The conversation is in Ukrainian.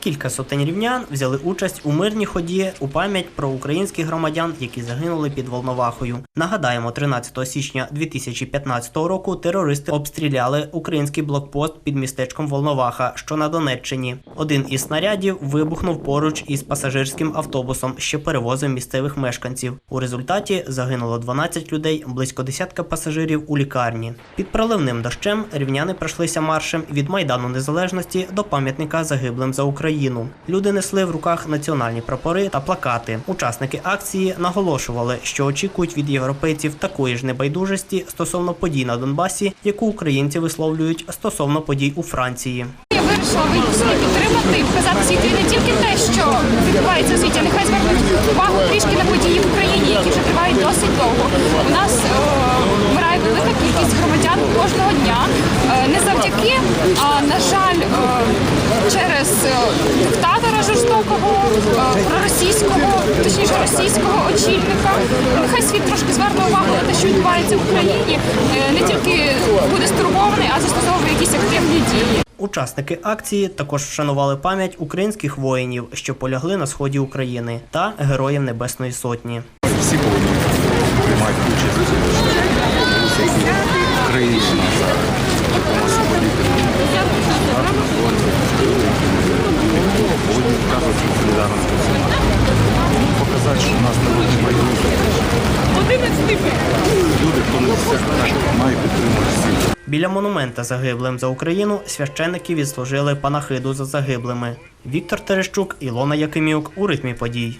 Кілька сотень рівнян взяли участь у мирній ході у пам'ять про українських громадян, які загинули під Волновахою. Нагадаємо, 13 січня 2015 року терористи обстріляли український блокпост під містечком Волноваха, що на Донеччині. Один із снарядів вибухнув поруч із пасажирським автобусом, що перевозив місцевих мешканців. У результаті загинуло 12 людей, близько десятка пасажирів у лікарні. Під проливним дощем рівняни пройшлися маршем від Майдану Незалежності до пам'ятника загиблим за Україну. Люди несли в руках національні прапори та плакати. Учасники акції наголошували, що очікують від європейців такої ж небайдужості стосовно подій на Донбасі, яку українці висловлюють стосовно подій у Франції. Я вирішила вийти підтримати показати світу не тільки те, що відбувається у світі, а нехай звернуть увагу трішки на події в Україні, які вже тривають досить довго. У нас е, вмирає велика кількість громадян кожного дня. Е, не завдяки, а на жаль, е, диктатора жорстокого, е, проросійського, точніше російського очільника. Нехай світ трошки зверне увагу на те, що відбувається в Україні, е, не тільки буде стурбований, а застосовує якісь активні дії. Учасники акції також вшанували пам'ять українських воїнів, що полягли на сході України, та героїв Небесної Сотні. всі повинні приймати участь в країні Біля монумента загиблим за Україну священники відслужили панахиду за загиблими. Віктор Терещук, Ілона Якимюк у ритмі подій.